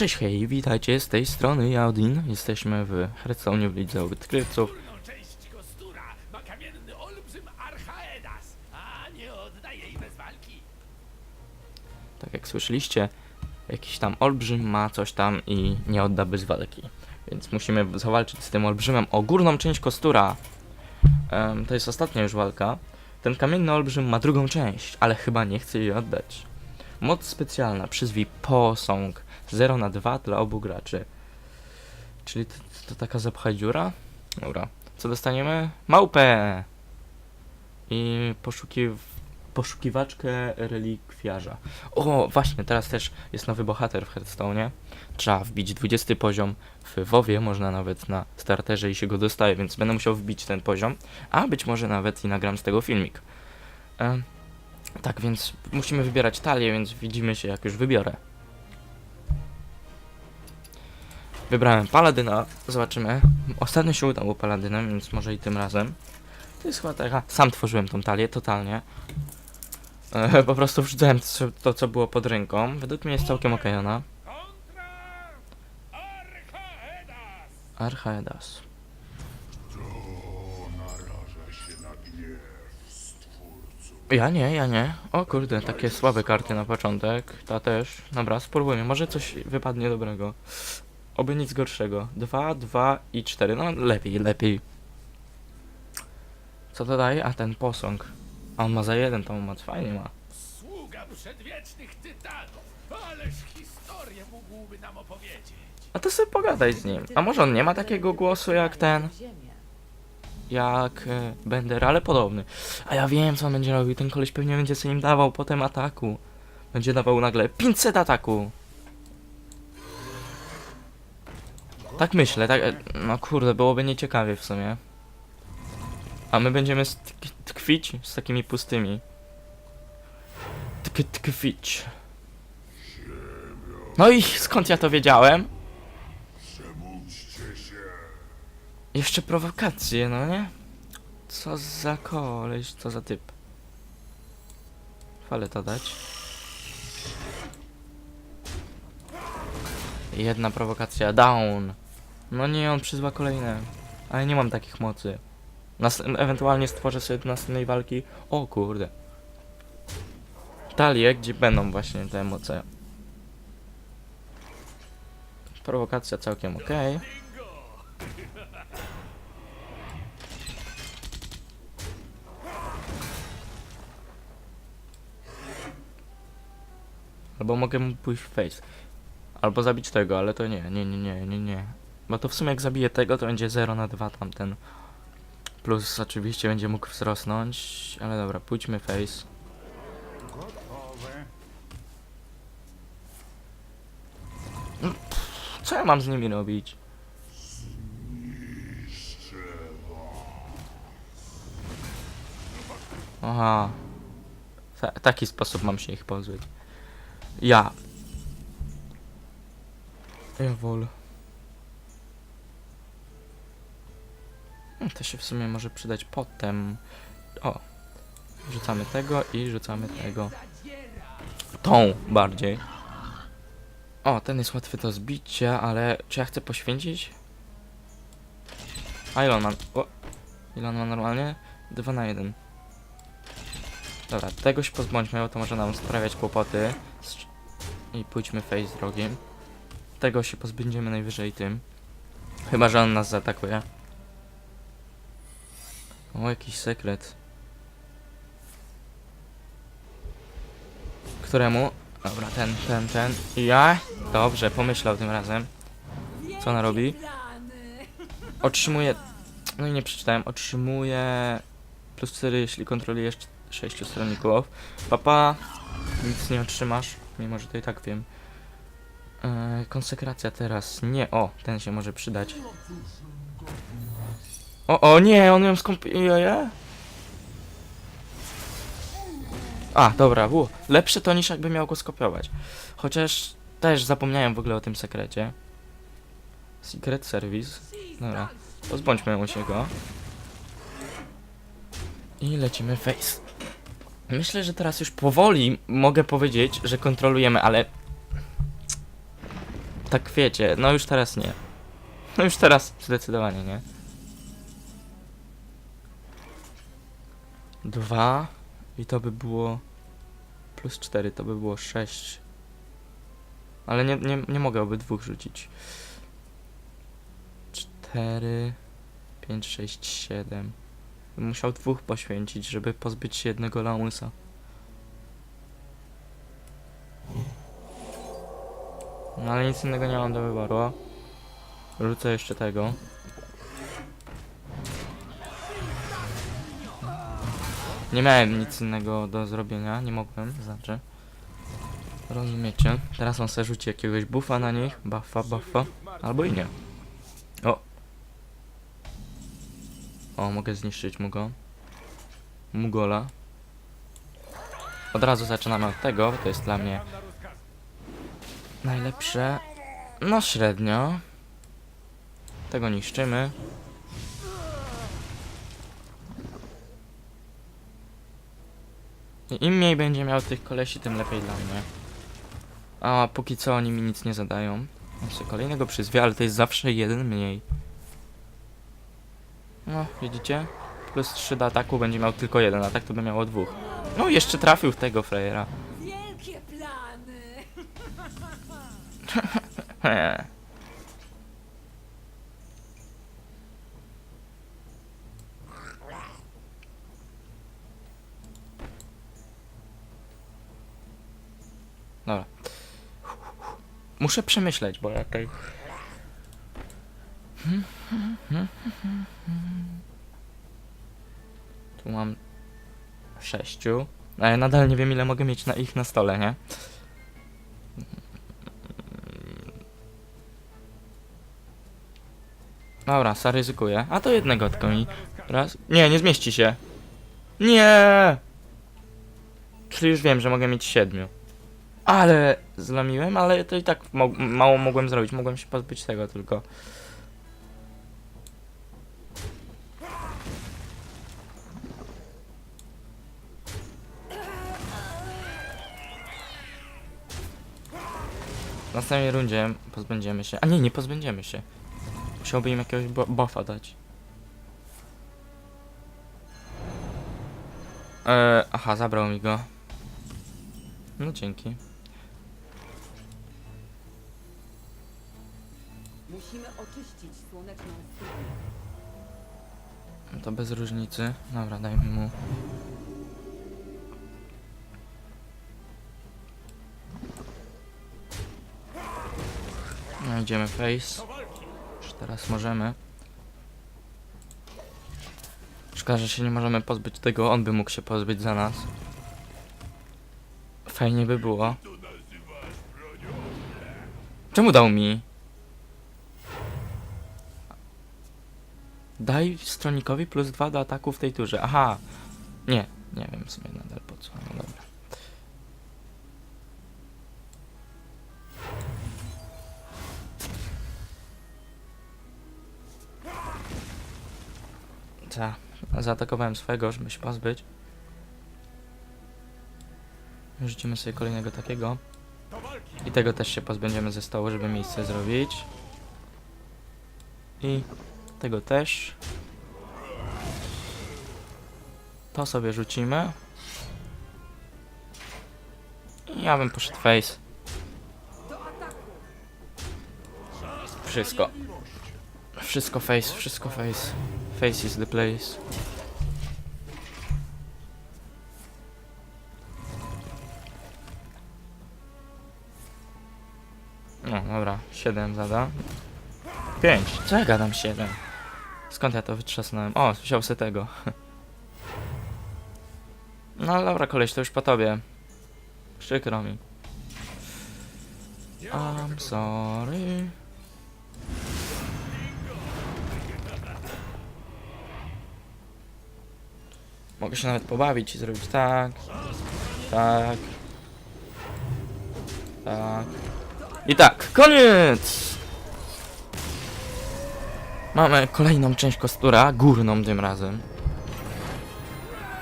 Cześć, hej, witajcie z tej strony, ja Odin. Jesteśmy w Hearthstone w Lidze Odkrywców. Tak jak słyszeliście, jakiś tam olbrzym ma coś tam i nie odda bez walki. Więc musimy zawalczyć z tym olbrzymem o górną część kostura. Em, to jest ostatnia już walka. Ten kamienny olbrzym ma drugą część, ale chyba nie chce jej oddać. Moc specjalna, przyzwij posąg. 0 na 2 dla obu graczy. Czyli to, to taka zapchaj dziura? Dobra. Co dostaniemy? Małpę! I poszukiw poszukiwaczkę relikwiarza. O, właśnie, teraz też jest nowy bohater w Hearthstone'ie. Trzeba wbić 20 poziom w WoWie, można nawet na starterze i się go dostaje, więc będę musiał wbić ten poziom, a być może nawet i nagram z tego filmik. Tak, więc musimy wybierać talię, więc widzimy się jak już wybiorę. Wybrałem Paladyna, zobaczymy. Ostatnio się udało Paladynem, więc może i tym razem. To jest chyba taka... Sam tworzyłem tą talię, totalnie. E, po prostu wrzucałem to, co było pod ręką. Według mnie jest całkiem okej ona. Kontra Archaedas! Ja nie, ja nie. O kurde, takie słabe karty na początek. Ta też. Dobra, spróbujmy. Może coś wypadnie dobrego. Oby nic gorszego. Dwa, dwa i cztery. No lepiej, lepiej. Co to daje? A ten posąg. A on ma za jeden, to moc fajnie ma. Sługa przedwiecznych tytanów, ależ historię mógłby nam opowiedzieć. A to sobie pogadaj z nim. A może on nie ma takiego głosu jak ten? Jak e, Bender, ale podobny. A ja wiem, co on będzie robił. Ten koleś pewnie będzie sobie im dawał potem ataku. Będzie dawał nagle 500 ataku. Tak myślę, tak. e, No kurde, byłoby nieciekawie w sumie. A my będziemy tkwić z takimi pustymi. Tk tkwić. No i skąd ja to wiedziałem? Jeszcze prowokacje, no nie? Co za koleś, co za typ. Faleta dać. Jedna prowokacja, down. No nie, on przyzwa kolejne. Ale nie mam takich mocy. Nas ewentualnie stworzę sobie do następnej walki. O kurde. Talie, gdzie będą właśnie te moce. Prowokacja całkiem okej. Albo mogę mu pójść w face. Albo zabić tego, ale to nie, nie, nie, nie, nie, nie. Bo to w sumie jak zabiję tego, to będzie 0 na 2 tamten. Plus oczywiście będzie mógł wzrosnąć, ale dobra, pójdźmy face. Co ja mam z nimi robić? Aha. Ta, taki sposób mam się ich pozbyć. Ja. Ja wolę. Hmm, To się w sumie może przydać potem. O. Rzucamy tego i rzucamy tego. Tą bardziej. O, ten jest łatwy do zbicia, ale czy ja chcę poświęcić? A ile on ma? O. Ile on ma normalnie? 2 na 1. Dobra, tego się pozbądźmy, bo to może nam sprawiać kłopoty. I pójdźmy face drogiem. Tego się pozbędziemy najwyżej tym. Chyba, że on nas zaatakuje. O, jakiś sekret. Któremu? Dobra, ten, ten, ten. I ja? Dobrze, pomyślał tym razem. Co ona robi? Otrzymuje... No i nie przeczytałem. Otrzymuje... Plus 4, jeśli kontrolujesz 6 stronników. Papa, nic nie otrzymasz, mimo że to i tak wiem. Eee, konsekracja teraz. Nie, o, ten się może przydać. O, o, nie, on ją skąpuje. A, dobra, u, lepsze to niż jakby miał go skopiować. Chociaż też zapomniałem w ogóle o tym sekrecie. Secret Service. Dobra, pozbądźmy się go. I lecimy face. Myślę, że teraz już powoli mogę powiedzieć, że kontrolujemy, ale tak wiecie, no już teraz nie. No już teraz zdecydowanie nie. Dwa i to by było plus cztery, to by było sześć. Ale nie, nie, nie mogę obydwóch rzucić. Cztery, pięć, sześć, siedem. Musiał dwóch poświęcić, żeby pozbyć się jednego lamusa. No ale nic innego nie mam do wyboru. Rzucę jeszcze tego. Nie miałem nic innego do zrobienia, nie mogłem, znaczy. Rozumiecie? Teraz on sobie rzuci jakiegoś buffa na nich, buffa, buffa, albo i nie. O! O, mogę zniszczyć mu go. Mugola. Od razu zaczynamy od tego, to jest dla mnie najlepsze. No średnio. Tego niszczymy. I Im mniej będzie miał tych kolesi, tym lepiej dla mnie. A póki co oni mi nic nie zadają. Sobie kolejnego przyzwia, ale to jest zawsze jeden mniej. No, widzicie? Plus 3 do ataku będzie miał tylko jeden, a tak to by miało dwóch. No, jeszcze trafił w tego frajera. Wielkie plany! Dobra. Muszę przemyśleć, bo ja tutaj... Tu mam sześciu. A ja nadal nie wiem ile mogę mieć na ich na stole, nie? Dobra, zaryzykuję. A to jednego tylko mi. Raz. Nie, nie zmieści się. Nie! Czyli już wiem, że mogę mieć siedmiu. Ale zlamiłem, ale to i tak mo mało mogłem zrobić. Mogłem się pozbyć tego tylko. W następnej rundzie pozbędziemy się. A nie, nie pozbędziemy się. Musiałby im jakiegoś bu- buffa dać. Eee, aha, zabrał mi go. No dzięki. Musimy oczyścić słoneczną. To bez różnicy. Dobra, dajmy mu. Idziemy face. Już teraz możemy. Szkoda, że się nie możemy pozbyć tego, on by mógł się pozbyć za nas. Fajnie by było. Czemu dał mi? Daj stronikowi plus 2 do ataku w tej turze. Aha. Nie, nie wiem w sumie nadal Ta, zaatakowałem swojego, żeby się pozbyć. Rzucimy sobie kolejnego takiego. I tego też się pozbędziemy ze stołu, żeby miejsce zrobić. I tego też. To sobie rzucimy. I ja bym poszedł face. Wszystko. Wszystko face, wszystko face. Face is the place. No dobra, 7 zada. 5. Co ja gadam 7? Skąd ja to wytrzasnąłem? O, wziął se tego. No dobra, koleś, to już po tobie. Przykro mi. I'm sorry. Mogę się nawet pobawić i zrobić tak, tak, tak. I tak, koniec! Mamy kolejną część kostura, górną tym razem.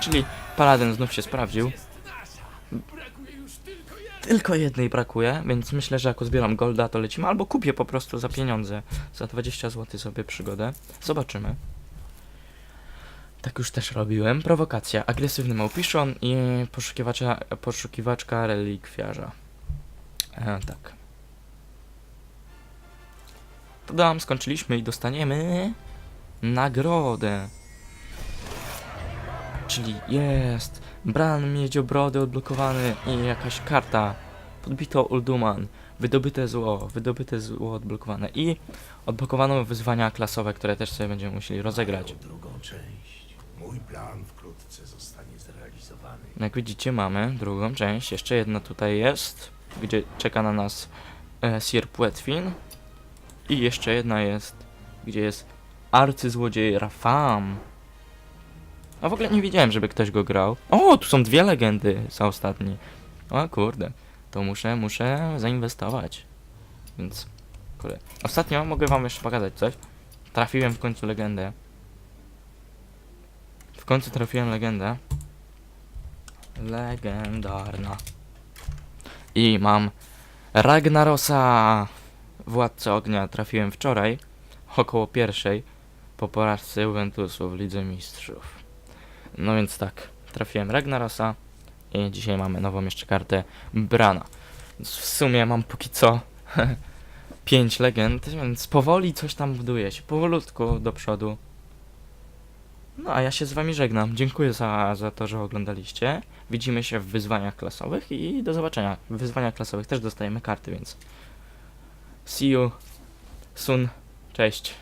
Czyli paladyn znów się sprawdził. Tylko jednej brakuje, więc myślę, że jak uzbieram golda, to lecimy, albo kupię po prostu za pieniądze. Za 20 zł sobie przygodę. Zobaczymy. Tak już też robiłem. Prowokacja, agresywny małpiszon i poszukiwacza, poszukiwaczka relikwiarza. E, tak. Dodam, skończyliśmy i dostaniemy nagrodę. Czyli jest Bran Miedziobrody odblokowany i jakaś karta. Podbito Ulduman. Wydobyte zło, wydobyte zło odblokowane i odblokowano wyzwania klasowe, które też sobie będziemy musieli rozegrać. Drugą część. Mój plan wkrótce zostanie zrealizowany. Jak widzicie mamy drugą część, jeszcze jedna tutaj jest, gdzie czeka na nas e, Sir Płetwin i jeszcze jedna jest, gdzie jest arcyzłodziej Rafam. A w ogóle nie widziałem, żeby ktoś go grał. O, tu są dwie legendy za ostatni. O kurde, to muszę, muszę zainwestować. Więc, kurde. Ostatnio mogę wam jeszcze pokazać coś. Trafiłem w końcu legendę. W końcu trafiłem legendę. Legendarna. I mam Ragnarosa, Władcę Ognia. Trafiłem wczoraj, około pierwszej, po porażce Juventusu w Lidze Mistrzów. No więc tak, trafiłem Ragnarosa i dzisiaj mamy nową jeszcze kartę Brana. W sumie mam póki co 5 legend, więc powoli coś tam buduje się, powolutku do przodu. No a ja się z wami żegnam. Dziękuję za, za to, że oglądaliście. Widzimy się w wyzwaniach klasowych i do zobaczenia. W wyzwaniach klasowych też dostajemy karty, więc see you soon. Cześć.